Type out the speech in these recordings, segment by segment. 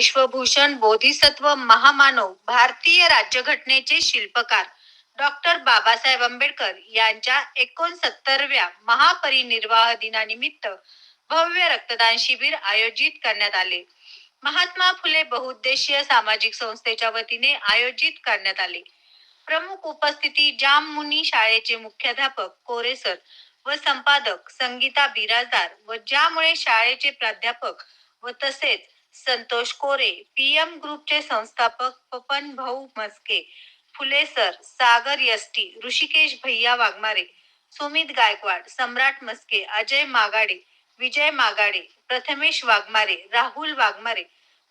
विश्वभूषण बोधिसत्व महामानव भारतीय राज्यघटनेचे शिल्पकार डॉक्टर बाबासाहेब आंबेडकर यांच्या एकोणसत्तरव्या महापरिनिर्वाह दिनानिमित्त भव्य रक्तदान शिबिर आयोजित करण्यात आले. महात्मा फुले बहुउद्देशीय सामाजिक संस्थेच्या वतीने आयोजित करण्यात आले. प्रमुख उपस्थिती जाम मुनी शाळेचे मुख्याध्यापक कोरेसर व संपादक संगीता बिराजदार व ज्यामुळे शाळेचे प्राध्यापक व तसेच संतोष कोरे पीएम ग्रुपचे संस्थापक पपन भाऊ मस्के फुले सर सागर यष्टी ऋषिकेश भैया वाघमारे सुमित गायकवाड सम्राट मस्के अजय मागाडे विजय मागाडे प्रथमेश वाघमारे राहुल वाघमारे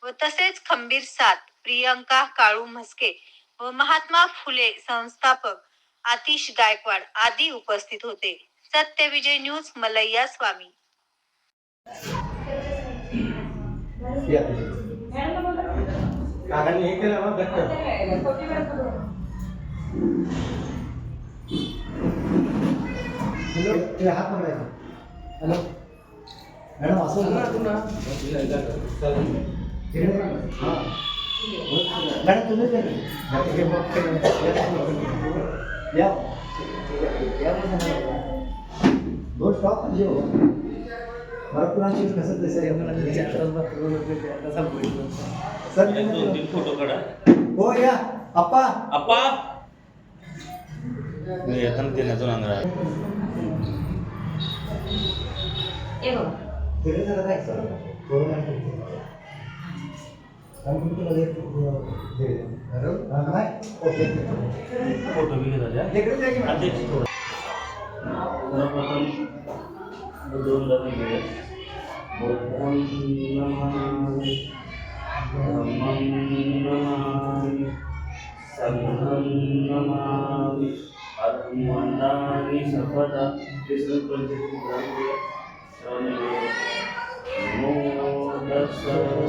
व तसेच खंबीर साथ प्रियंका काळू म्हस्के व महात्मा फुले संस्थापक आतिश गायकवाड आदी उपस्थित होते. सत्यविजय न्यूज मलैया स्वामी. काकांनी हे केलं ना घट्ट हॅलो हात मारायचा हॅलो मॅडम असं तिकडे मॅडम तुम्ही या दोन स्टॉप पाहिजे भरपूरांची कसं सर एक दोन तीन फोटो काढा. हो या. अप्पा आप्पा. मी येताना देण्याचा नांगरा तिकडे जरा काय सर फोटो बी घेतला तिकडे दोन लग्न केले बुद्धं नमामि धम्मं नमामि नमो दस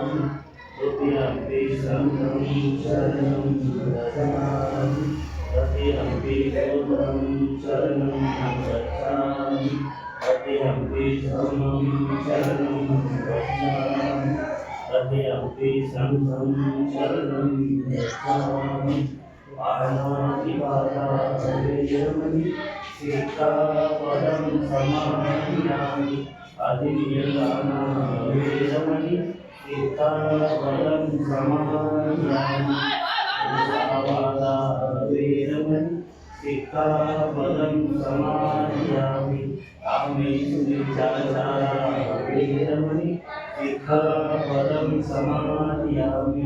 शरणं शरणं गच्छामि संघं शरणं शरणं गच्छामि तुर्यापि धर्मं शरणं गच्छामि शरणं गच्छामि तृतीयम्पि शरणं सीतापदं समाधियामि सीतापदं समाधियामि सावादा वेयमणि सीतापदं समाधियामि कामेषु निचाचारा वेयमणि सीतापदं समाधियामि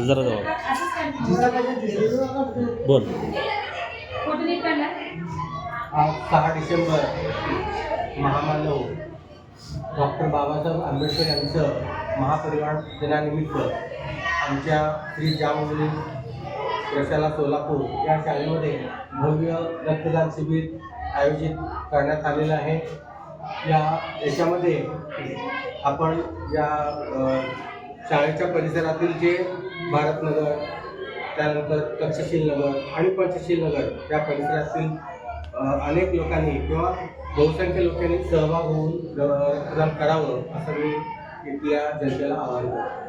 जरा जवळ बोल आज सहा डिसेंबर महामानव डॉक्टर बाबासाहेब आंबेडकर यांचं महापरिवार दिनानिमित्त आमच्या श्री जामुली प्रशाला सोलापूर या शाळेमध्ये भव्य रक्तदान शिबिर आयोजित करण्यात आलेलं आहे या याच्यामध्ये आपण या शाळेच्या परिसरातील जे भारतनगर त्यानंतर तक्षशील नगर आणि पंचशील नगर या परिसरातील अनेक लोकांनी किंवा बहुसंख्य लोकांनी सहभाग होऊन रक्तदान करावं असं मी इथल्या जनतेला आवाहन करतो.